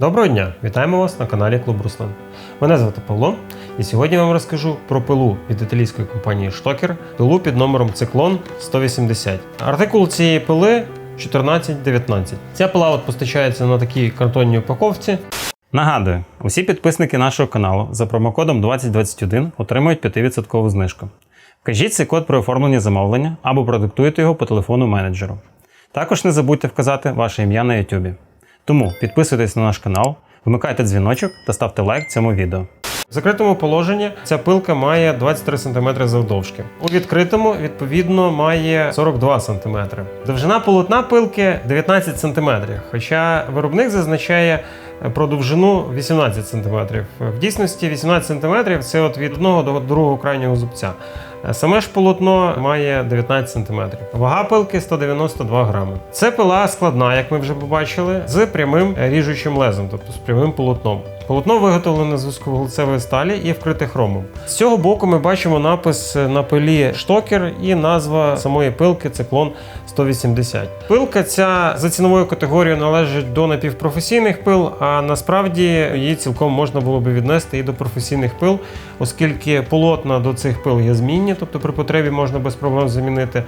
Доброго дня! Вітаємо вас на каналі Клуб Руслан. Мене звати Павло, і сьогодні я вам розкажу про пилу від італійської компанії Штокер, пилу під номером Циклон 180. Артикул цієї пили 1419. Ця пила от постачається на такій картонній упаковці. Нагадую, усі підписники нашого каналу за промокодом 2021 отримують 5% знижку. Вкажіть цей код при оформленні замовлення або продиктуйте його по телефону менеджеру. Також не забудьте вказати ваше ім'я на YouTube. Тому підписуйтесь на наш канал, вмикайте дзвіночок та ставте лайк цьому відео. В закритому положенні ця пилка має 23 см завдовжки. У відкритому, відповідно, має 42 см. Довжина полотна пилки 19 см, хоча виробник зазначає про довжину 18 см. В дійсності 18 см це от від одного до другого крайнього зубця. Саме ж полотно має 19 см. Вага пилки 192 грами. Це пила складна, як ми вже побачили, з прямим ріжучим лезом, тобто з прямим полотном. Полотно виготовлене з вузьковуглецевої сталі і вкрите хромом. З цього боку ми бачимо напис на пилі штокер і назва самої пилки циклон 180. Пилка ця за ціновою категорією належить до напівпрофесійних пил, а насправді її цілком можна було би віднести і до професійних пил, оскільки полотна до цих пил є змінні, тобто при потребі можна без проблем замінити.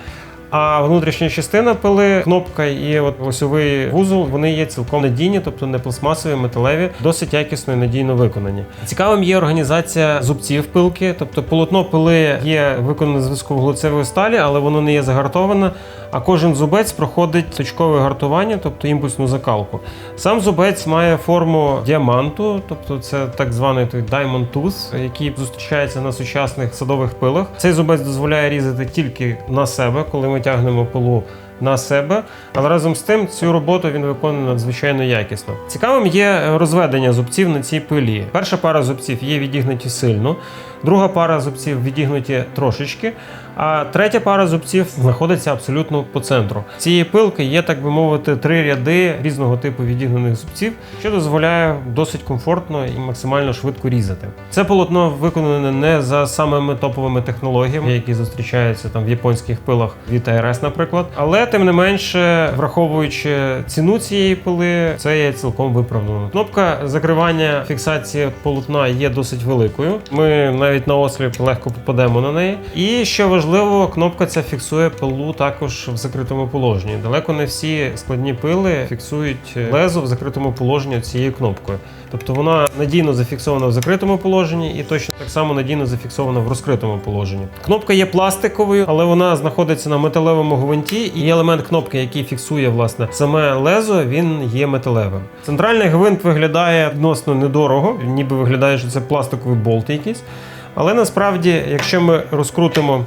А внутрішня частина пили, кнопка і от осьовий вузол, вони є цілком надійні, тобто не пластмасові, металеві, досить якісно і надійно виконані. Цікавим є організація зубців пилки, тобто полотно пили є виконане з високовуглецевої сталі, але воно не є загартоване. А кожен зубець проходить точкове гартування, тобто імпульсну закалку. Сам зубець має форму діаманту, тобто це так званий той diamond tooth, який зустрічається на сучасних садових пилах. Цей зубець дозволяє різати тільки на себе, коли ми тягнемо пилу на себе, але разом з тим цю роботу він виконує надзвичайно якісно. Цікавим є розведення зубців на цій пилі. Перша пара зубців є відігнуті сильно, друга пара зубців відігнуті трошечки, а третя пара зубців знаходиться абсолютно по центру. Цієї пилки є, так би мовити, три ряди різного типу відігнаних зубців, що дозволяє досить комфортно і максимально швидко різати. Це полотно виконане не за самими топовими технологіями, які зустрічаються там в японських пилах від ARS, наприклад, але тим не менше, враховуючи ціну цієї пили, це є цілком виправдано. Кнопка закривання фіксації полотна є досить великою. Ми навіть на осліп легко попадемо на неї. І що важливо, кнопка ця фіксує пилу також в закритому положенні. Далеко не всі складні пили фіксують лезо в закритому положенні цією кнопкою. Тобто вона надійно зафіксована в закритому положенні і точно так само надійно зафіксована в розкритому положенні. Кнопка є пластиковою, але вона знаходиться на металевому гвинті, і елемент кнопки, який фіксує власне саме лезо, він є металевим. Центральний гвинт виглядає відносно недорого, ніби виглядає, що це пластиковий болт якийсь. Але насправді, якщо ми розкрутимо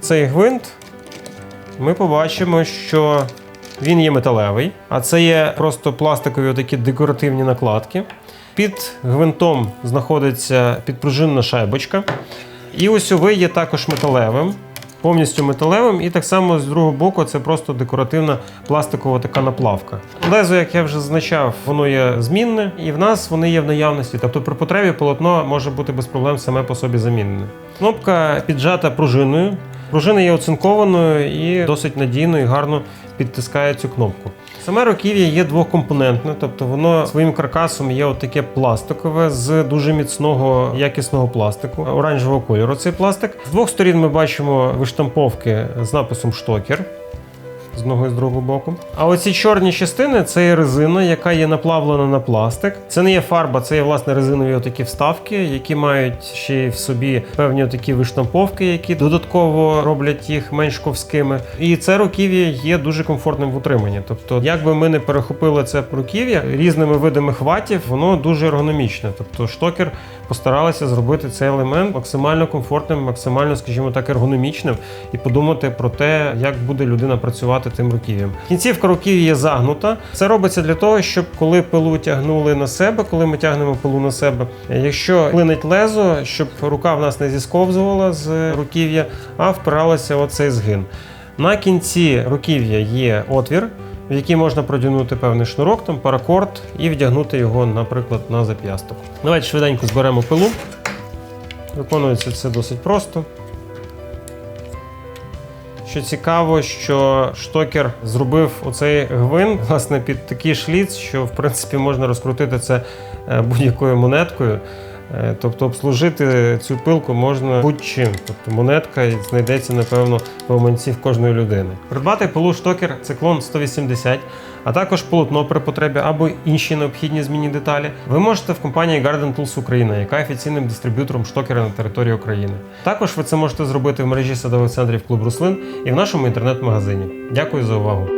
цей гвинт, ми побачимо, що він є металевий, а це є просто пластикові такі декоративні накладки. Під гвинтом знаходиться підпружинна шайбочка. І осьовий є також металевим, повністю металевим. І так само з другого боку це просто декоративна пластикова така наплавка. Лезо, як я вже зазначав, воно є змінне, і в нас вони є в наявності. Тобто при потребі полотно може бути без проблем саме по собі замінене. Кнопка піджата пружиною. Пружина є оцинкованою і досить надійно і гарно підтискає цю кнопку. Саме руків'я є двокомпонентне, тобто воно своїм каркасом є таке пластикове з дуже міцного якісного пластику, оранжевого кольору. Цей пластик. З двох сторін ми бачимо виштамповки з написом штокер. З одного і з другого боку. А оці чорні частини це є резина, яка є наплавлена на пластик. Це не є фарба, це є власне резинові такі вставки, які мають ще й в собі певні такі виштамповки, які додатково роблять їх менш ковськими. І це руків'я є дуже комфортним в утриманні. Тобто, як би ми не перехопили це руків'я різними видами хватів, воно дуже ергономічне. Тобто, штокер постаралися зробити цей елемент максимально комфортним, максимально, скажімо так, ергономічним, і подумати про те, як буде людина працювати тим руків'ям. Кінцівка руків'я є загнута. Це робиться для того, щоб коли пилу тягнули на себе, коли ми тягнемо пилу на себе, якщо клинить лезо, щоб рука в нас не зісковзувала з руків'я, а впиралася оцей згин. На кінці руків'я є отвір, в який можна продягнути певний шнурок, там паракорд, і вдягнути його, наприклад, на зап'ясток. Давайте швиденько зберемо пилу. Виконується це досить просто. Що цікаво, що штокер зробив оцей гвинт власне під такий шліц, що в принципі можна розкрутити це е, будь-якою монеткою. Е, Тобто обслужити цю пилку можна будь-чим. Тобто монетка знайдеться, напевно, в гаманці в кожної людини. Придбати пилу штокер циклон 180, а також полотно при потребі або інші необхідні змінні деталі. Ви можете в компанії Garden Tools Україна, яка офіційним дистриб'ютором штокера на території України. Також ви це можете зробити в мережі садових центрів клуб Руслин і в нашому інтернет-магазині. Дякую за увагу!